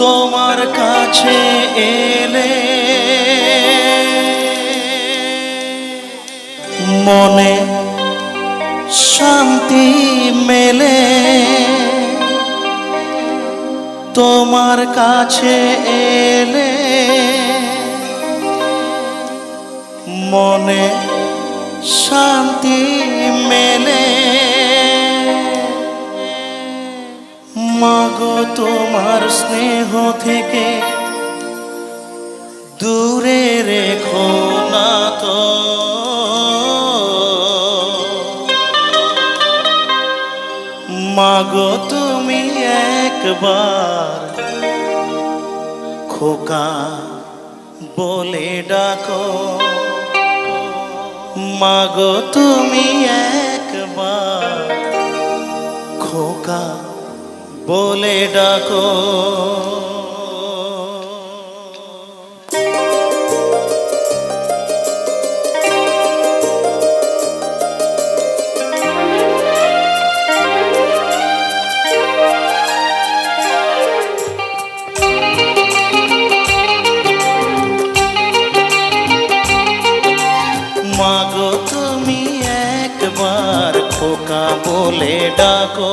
তোমার কাছে এলে। মনে শান্তি মেলে। তোমার কাছে এলে। মনে শান্তি মেলে। মাগো তোমার স্নেহ থেকে দূরে রেখো না তো। মাগো তুমি একবার খোকা বলে ডাকো। মাগো তুমি একবার বলে ডাকো মাগো তুমি একবার খোকা বলে ডাকো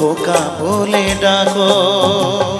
খোকা বলে ডাকো।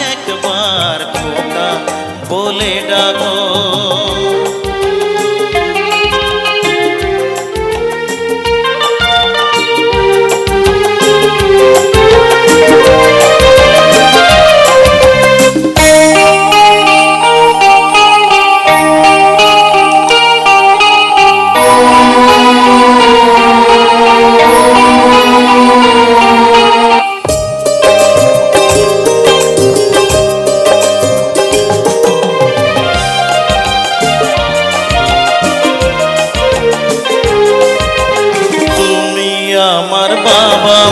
বলে ডাকো।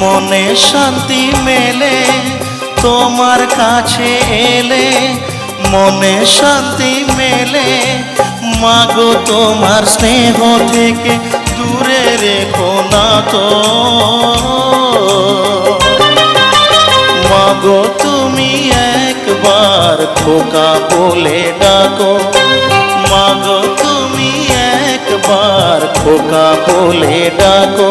মনে শান্তি মেলে, তোমার কাছে এলে মনে শান্তি মেলে। মাগো, তোমার স্নেহ থেকে দূরে রেখো না তো। মাগো খোকা বলে ডাকো। মাগো, তুমি একবার খোকা বলে ডাকো।